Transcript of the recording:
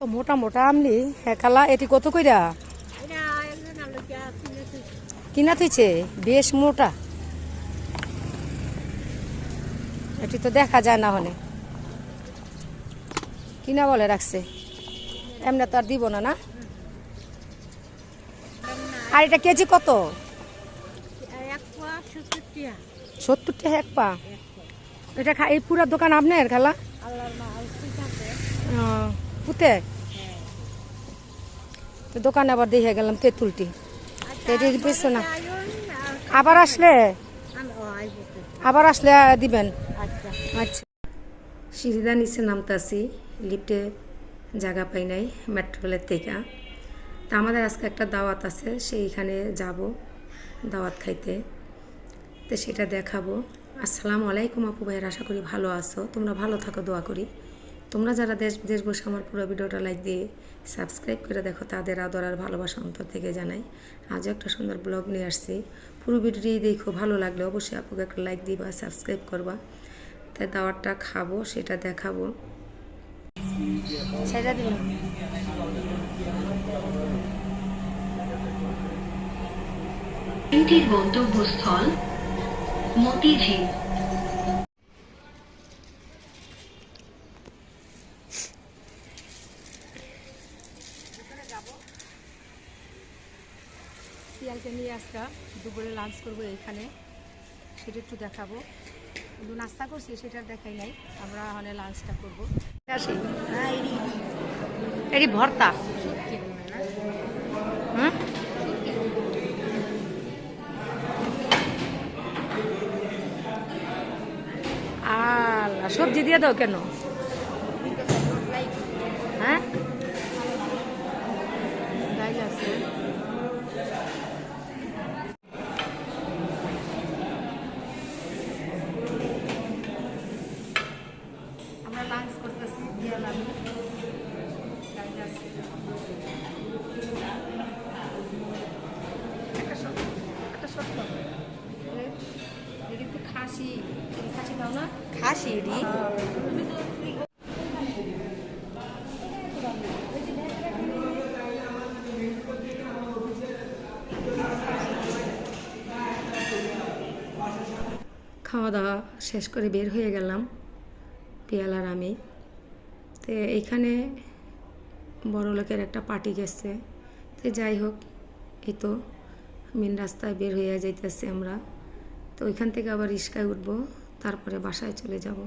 মোটা মোটা আমলি খালা এটি কত কইরা? কিনা থইছে। বেশ মোটা। এটি তো দেখা যায় না হলে। কিনা বলে রাখছে। এমনি তো আর দিব না না? আর এটা কেজি কত? সত্তর টাকা এক পা? এটা এই পুরা দোকান আপনার খালা? ও, পুতে তো দোকানে আবার দেখে গেলাম তেঁতুলটি। এটা না? আবার আসলে? আবার আসলে দিবেন। আচ্ছা। সিঁড়িদা নিচে নামতাছি লিফটে জায়গা পাই নাই মেট্রোলের থেকে। তা আমাদের আজকে একটা দাওয়াত আছে সেইখানে যাব দাওয়াত খাইতে। তো সেটা দেখাবো। আসসালামু আলাইকুম আপু ভাইয়ের আশা করি ভালো আছো। তোমরা ভালো থাকো দোয়া করি। তোমরা যারা দেশ বিদেশ বসে আমার পুরো ভিডিওটা লাইক দিয়ে সাবস্ক্রাইব করে দেখো তাদের আদর আর ভালোবাসা অন্তর থেকে জানাই। আজও একটা সুন্দর ব্লগ নিয়ে আসছি। পুরো ভিডিওটি দেখো ভালো লাগলে অবশ্যই আপুকে একটা লাইক দিবা সাবস্ক্রাইব করবা। তাই দাওয়ারটা খাব সেটা দেখাবো। সেটা দিলাম গন্তব্যস্থল মতিঝিল। পিয়ালকে নিয়ে আসকা দুপুরে লাঞ্চ করব এখানে। সেটা একটু দেখাবো। কিন্তু নাস্তা করছি, সেটা দেখাই নাই। আমরা ওখানে লাঞ্চটা করব। এটি ভর্তা। আল্লাহ, সবজি দিয়ে দাও কেন হ্যাঁ ডাইল আছে আমরা লাঞ্চ করতেছি দিয়ে লাগবে খাসি খাসি খাও না? খাসি এটি। খাওয়া দাওয়া শেষ করে বের হয়ে গেলাম। পিয়ালার আমি। তো এখানে বড় লোকের একটা পার্টি গেছে। তো যাই হোক, এই তো মেন রাস্তায় বের হয়ে যাইতেছি আমরা। তো ওইখান থেকে আবার রিস্কায় উঠবো, তারপরে বাসায় চলে যাব।